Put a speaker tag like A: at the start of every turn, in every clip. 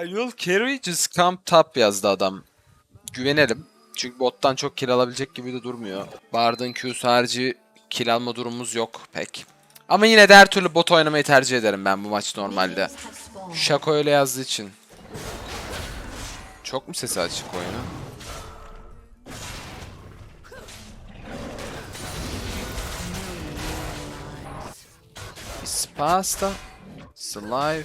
A: I will carry just come top yazdı adam. Güvenelim. Çünkü bottan çok kill alabilecek gibi de durmuyor. Bard'ın Q'su harici kill alma durumumuz yok pek. Ama yine de her türlü bot oynamayı tercih ederim ben bu maç normalde. Şako öyle yazdığı için. Çok mu sesi açık oyunun? It's pasta. It's alive.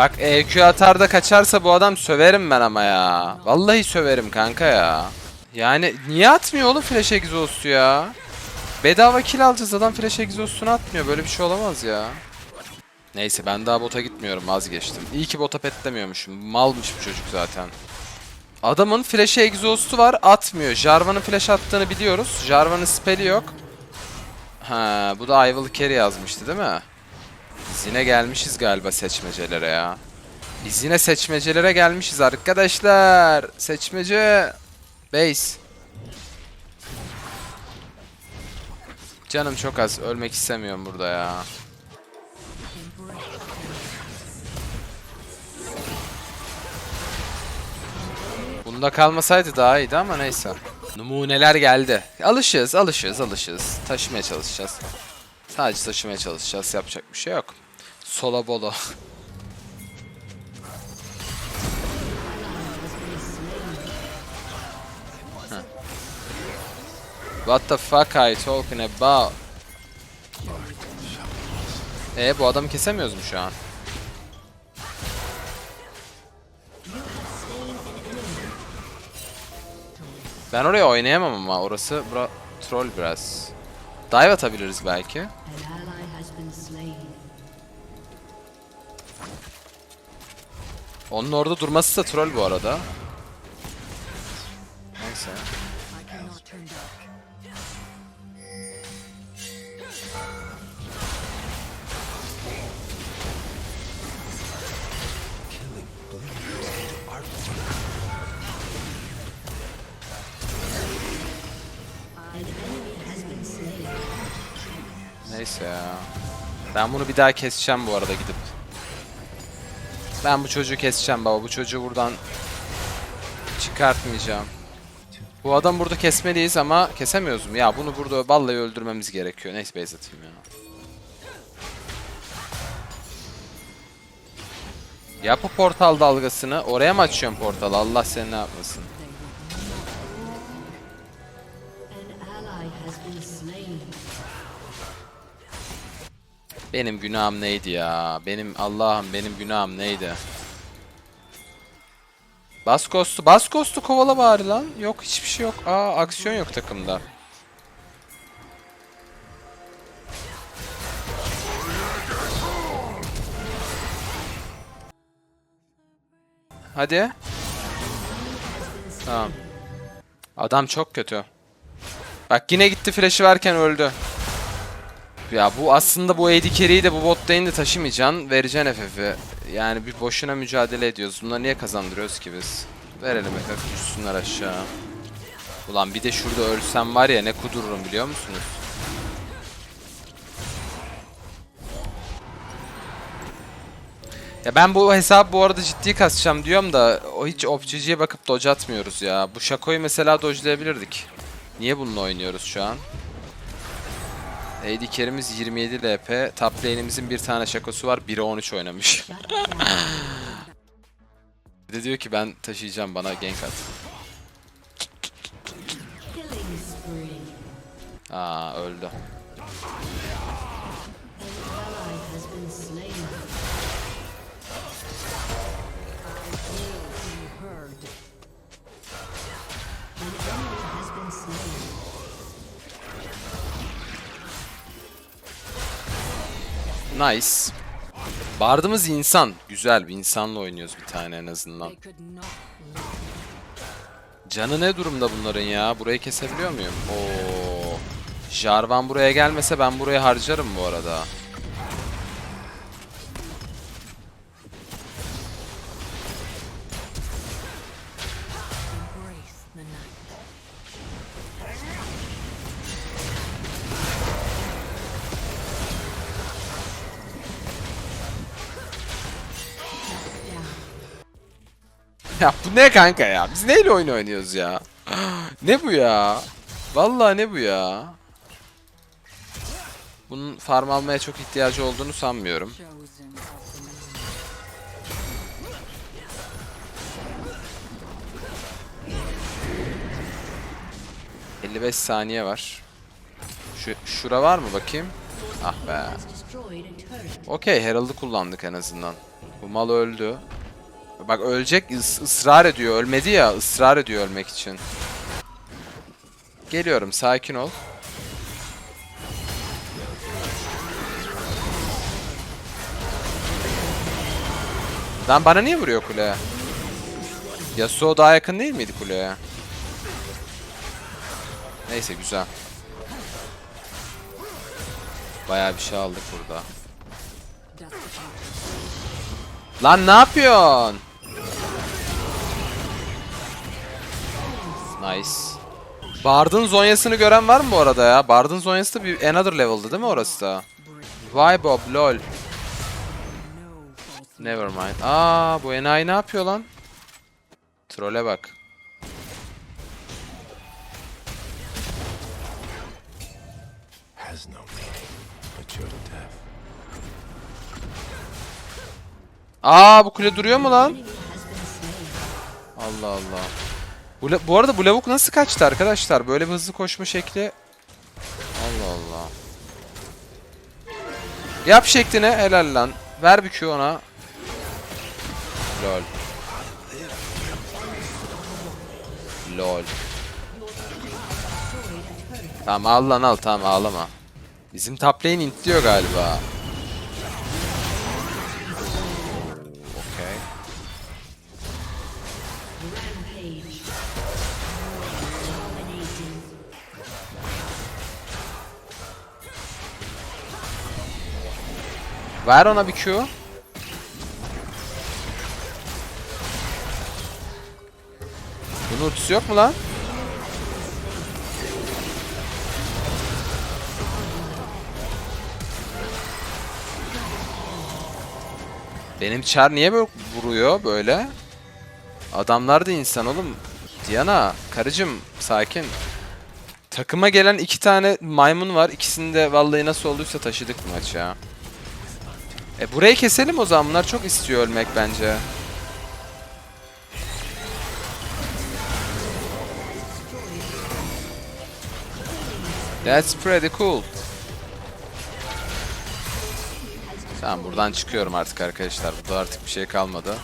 A: Bak EQ atar da kaçarsa bu adam söverim ben ama ya. Vallahi söverim kanka ya. Yani niye atmıyor oğlum flash exhaust'u ya? Bedava kill alacağız adam flash exhaust'unu atmıyor. Böyle bir şey olamaz ya. Neyse ben daha bota gitmiyorum vazgeçtim. İyi ki bota petlemiyormuşum. Malmış bu çocuk zaten. Adamın flash exhaust'u var atmıyor. Jarvan'ın flash attığını biliyoruz. Jarvan'ın spell'i yok. Ha, bu da I will carry yazmıştı değil mi? Biz yine gelmişiz galiba seçmecelere ya. Biz yine seçmecelere gelmişiz arkadaşlar. Seçmece. Base. Canım çok az. Ölmek istemiyorum burada ya. Bunda kalmasaydı daha iyiydi ama neyse. Numuneler geldi. Alışığız, alışığız, alışığız. Taşımaya çalışacağız. Sadece taşımaya çalışacağız. Yapacak bir şey yok. Sola bolo. What the fuck are you talking about? E bu adamı kesemiyoruz mu şu an? Ben oraya oynayamam ama orası bura troll biraz. Dive atabiliriz belki. Onun orada durması da troll bu arada. Neyse ya. Ben bunu bir daha keseceğim bu arada gidip. Ben bu çocuğu keseceğim baba. Bu çocuğu buradan çıkartmayacağım. Bu adam burada kesmeliyiz ama kesemiyoruz mu? Ya bunu burada vallahi öldürmemiz gerekiyor. Neyse base atayım ya. Yap o portal dalgasını. Oraya mı açıyorsun portalı? Allah seni ne yapmasın. Benim günahım neydi ya? Benim Allah'ım benim günahım neydi? Bas Ghost'u, bas Ghost'u kovala bari lan. Yok hiçbir şey yok. Aa aksiyon yok takımda. Hadi. Tamam. Adam çok kötü. Bak yine gitti flash'ı verken öldü. Ya bu aslında bu AD carry'i de bu bot lane'de taşımayacaksın. Vereceksin FF'i. Yani bir boşuna mücadele ediyoruz. Bunları niye kazandırıyoruz ki biz? Verelim FF düşsünler aşağı. Ulan bir de şurada ölsem var ya ne kudururum biliyor musunuz? Ya ben bu hesap bu arada ciddi kasacağım diyorum da o hiç opçiciye bakıp dodge atmıyoruz ya. Bu Shaco'yu mesela dodge'layabilirdik. Niye bununla oynuyoruz şu an? AD carry'miz 27 LP. Top lane'imizin bir tane şakosu var. 1'e 13 oynamış. Bir de diyor ki ben taşıyacağım bana gank at. Aa öldü. Nice. Bardımız insan. Güzel bir insanla oynuyoruz bir tane en azından. Canı ne durumda bunların ya? Burayı kesebiliyor muyum? Oo. Jarvan buraya gelmese ben buraya harcarım bu arada. Ya bu ne kanka ya? Biz neyle oyun oynuyoruz ya? ne bu ya? Vallahi ne bu ya? Bunun farm almaya çok ihtiyacı olduğunu sanmıyorum.
B: Chosen of the moon.
A: 55 saniye var. Şu şura var mı bakayım? Ah be. Okey Herald'ı kullandık en azından. Bu mal öldü. Bak ölecek ıs- ısrar ediyor. Ölmedi ya ısrar ediyor ölmek için. Geliyorum sakin ol. Lan bana niye vuruyor kule? Yasuo daha yakın değil miydi kuleye? Neyse güzel. Bayağı bir şey aldık burada. Lan ne yapıyorsun? Nice. Bard'ın zonyasını gören var mı bu arada ya? Bard'ın zonyası da bir another level'dı değil mi orası da? Vay Bob lol. Never mind. Aa bu enayi ne yapıyor lan? Trole bak. Aa bu kule duruyor mu lan? Allah Allah. Bu, bu arada bu lavuk nasıl kaçtı arkadaşlar? Böyle bir hızlı koşma şekli. Allah Allah. Yap şeklini helal lan. Ver bir Q ona. Lol. Lol. Tamam al lan al tamam ağlama. Bizim top lane intliyor galiba. Ver ona bir Q. Bunun ultisi yok mu lan? Benim çar niye böyle vuruyor böyle? Adamlar da insan oğlum. Diana, karıcım sakin. Takıma gelen iki tane maymun var. İkisini de vallahi nasıl olduysa taşıdık bu maçı ya. E burayı keselim o zaman. Bunlar çok istiyor ölmek bence. That's pretty cool. Tamam buradan çıkıyorum artık arkadaşlar. Burada artık bir şey kalmadı.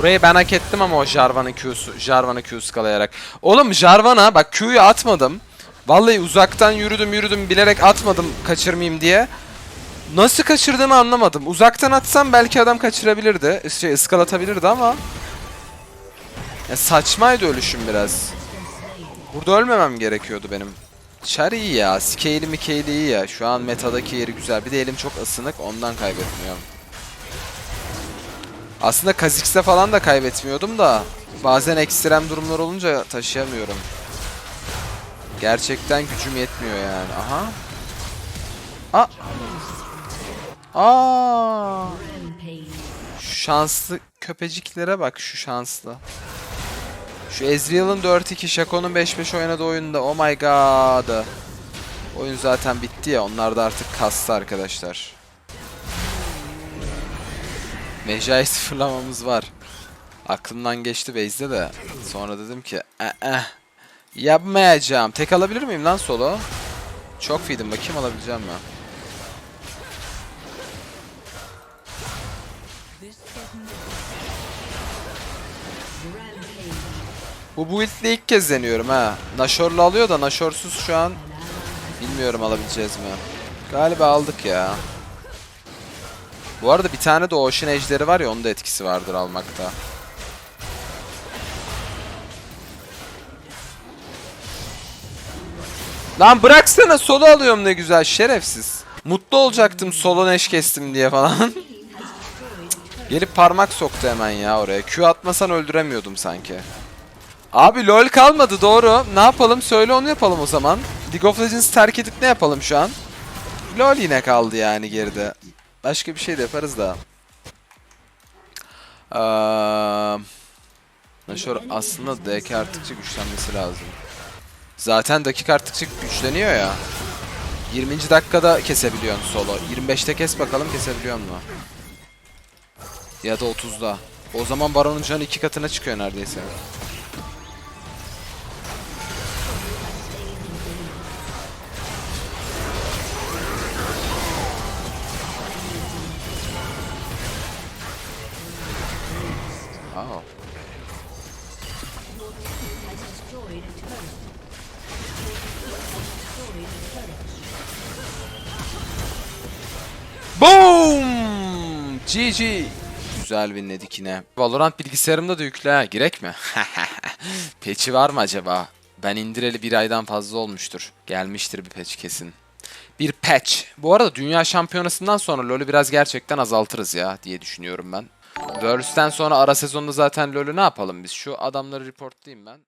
A: Burayı ben hak ettim ama o Jarvan'ın Q'su, Jarvan'ı Q skalayarak. Oğlum Jarvan'a bak Q'yu atmadım. Vallahi uzaktan yürüdüm yürüdüm bilerek atmadım kaçırmayayım diye. Nasıl kaçırdığımı anlamadım. Uzaktan atsam belki adam kaçırabilirdi. Şey ıskalatabilirdi ama. Ya saçmaydı ölüşüm biraz. Burada ölmemem gerekiyordu benim. Char iyi ya. Scale'i Mikaeli iyi ya. Şu an metadaki yeri güzel. Bir de elim çok ısınık ondan kaybetmiyorum. Aslında Kha'Zix'te falan da kaybetmiyordum da bazen ekstrem durumlar olunca taşıyamıyorum. Gerçekten gücüm yetmiyor yani. Aha. Aa. Aa. Şu şanslı köpeciklere bak şu şanslı. Şu Ezreal'ın 4-2, Shaco'nun 5-5 oynadığı oyunda oh my god. Oyun zaten bitti ya onlar da artık kastı arkadaşlar. Mecai sıfırlamamız var. Aklımdan geçti base'de de. Sonra dedim ki eh, eh, yapmayacağım. Tek alabilir miyim lan solo? Çok feed'im bakayım alabileceğim mi? Bu build'le ilk kez deniyorum ha. Nashor'la alıyor da Nashor'suz şu an bilmiyorum alabileceğiz mi. Galiba aldık ya. Bu arada bir tane de Ocean Ejderi var ya onun da etkisi vardır almakta. Lan bıraksana solo alıyorum ne güzel şerefsiz. Mutlu olacaktım solo neş kestim diye falan. Gelip parmak soktu hemen ya oraya. Q atmasan öldüremiyordum sanki. Abi lol kalmadı doğru. Ne yapalım söyle onu yapalım o zaman. League of Legends terk edip ne yapalım şu an? LoL yine kaldı yani geride. Başka bir şey de yaparız da. Eee... Nashor aslında DK arttıkça güçlenmesi lazım. Zaten dakika arttıkça güçleniyor ya. 20. dakikada kesebiliyorsun solo. 25'te kes bakalım kesebiliyor mu? Ya da 30'da. O zaman Baron'un canı iki katına çıkıyor neredeyse. GG. Güzel winledik yine. Valorant bilgisayarımda da yüklü ha. Girek mi? Patch'i var mı acaba? Ben indireli bir aydan fazla olmuştur. Gelmiştir bir patch kesin. Bir patch. Bu arada dünya şampiyonasından sonra LoL'ü biraz gerçekten azaltırız ya diye düşünüyorum ben. Worlds'ten sonra ara sezonda zaten LoL'ü ne yapalım biz? Şu adamları reportlayayım ben.